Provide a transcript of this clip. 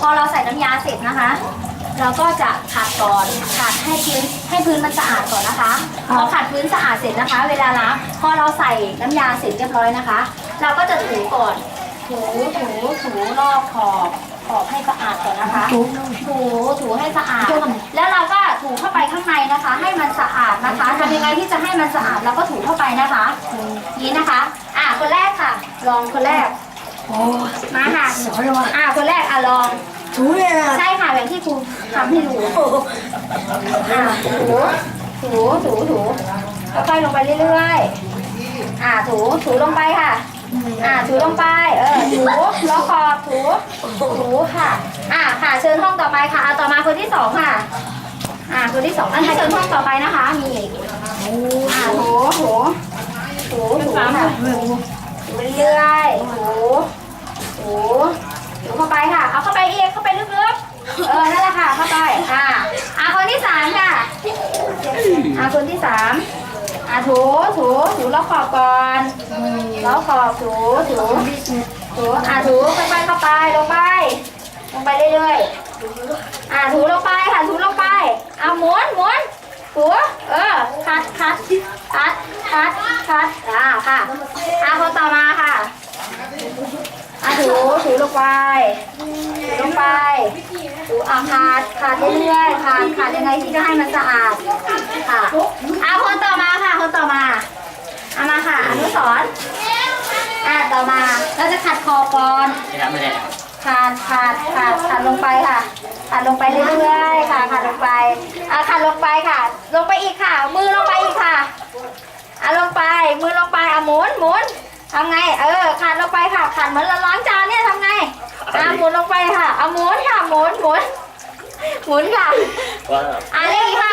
พอเราใส่น้ำยาเสร็จนะคะ เราก็จะขัดก่อนขัดให้พื้นให้พื้นมันสะอาดก่อนนะคะพอขัดพื้นสะอาดเสร็จนะคะ เวลาล้างพอเราใส่น้ำยาเสร็จเรียบร้อยนะคะ เราก็จะถูก่อนถูถูถูรอบขอบขอบให้สะอาดก่อนนะคะ ถูถูให้สะอาด แล้วเราก็ถูเข้าไปข้างในนะคะ ให้มันสะอาดนะคะทำยังไงที่จะให้มันสะอาดเราก็ถูเข้าไปนะคะ นี้นะคะ อะคนแรกค่ะ ลองคนแรก โอ้มาค่ะสอนเลยว่าอะคนแรกอะลอง ถูเลยนะใช่ค่ะอย่างที่ครูทำให้ดูอะถูถูถูถูค่อยๆลงไปเรื่อยๆอะถูถูลงไปค่ะ อะถูลงไป เออถูล้อขอบถูถูค่ะ อะค่ะเชิญห้องต่อไปค่ะเอาต่อมาคนที่สองค่ะ อะคนที่สองอันนี้เชิญห้องต่อไปนะคะ มีอีกอะถูถูถูถูค่ะถูเรื่อยๆถู ถูเข้าไปค่ะ เอาเข้าไปเอีกเข้าไปลึกๆ เออ นั่นแหละค่ะ เข้าไป อะอะคนที่สามค่ะ อะคนที่สามอะถูถูถูล้อขอบก่อนล้อขอบถูถูถูอะถูค่อยๆเข้าไป ลงไป ลงไปเรื่อยๆ อะถูลงไปค่ะ ถูลงไป เอาหมุนหมุนถูเออ คัดคัดคัดคัดคัดอ่าค่ะ อะคนต่อมาค่ะ ถูถูลงไปถูลงไปถูอะขาดขาดเรื่อยๆขาดขาดยังไงที่จะให้มันสะอาดค่ะอะคนต่อมาค่ะคนต่อมาเอามาค่ะอนุสรณ์อะต่อมาเราจะขัดคอก่อนไม่รับไม่ได้ขาดขาดขาดขาดลงไปค่ะขาดลงไปเรื่อยๆค่ะขาดลงไปอะขาดลงไปค่ะ ลงไปอีกค่ะ มือลงไปอีกค่ะอะลงไปมือลงไปอะหมุนหมุน ทำไง เออขาดลงไปค่ะขาดเหมือนเราล้างจานเนี่ยทำไงอะหมุนลงไปค่ะเอาหมุนค่ะหมุนหมุนหมุนค่ะว่าอะเลขอีกห้า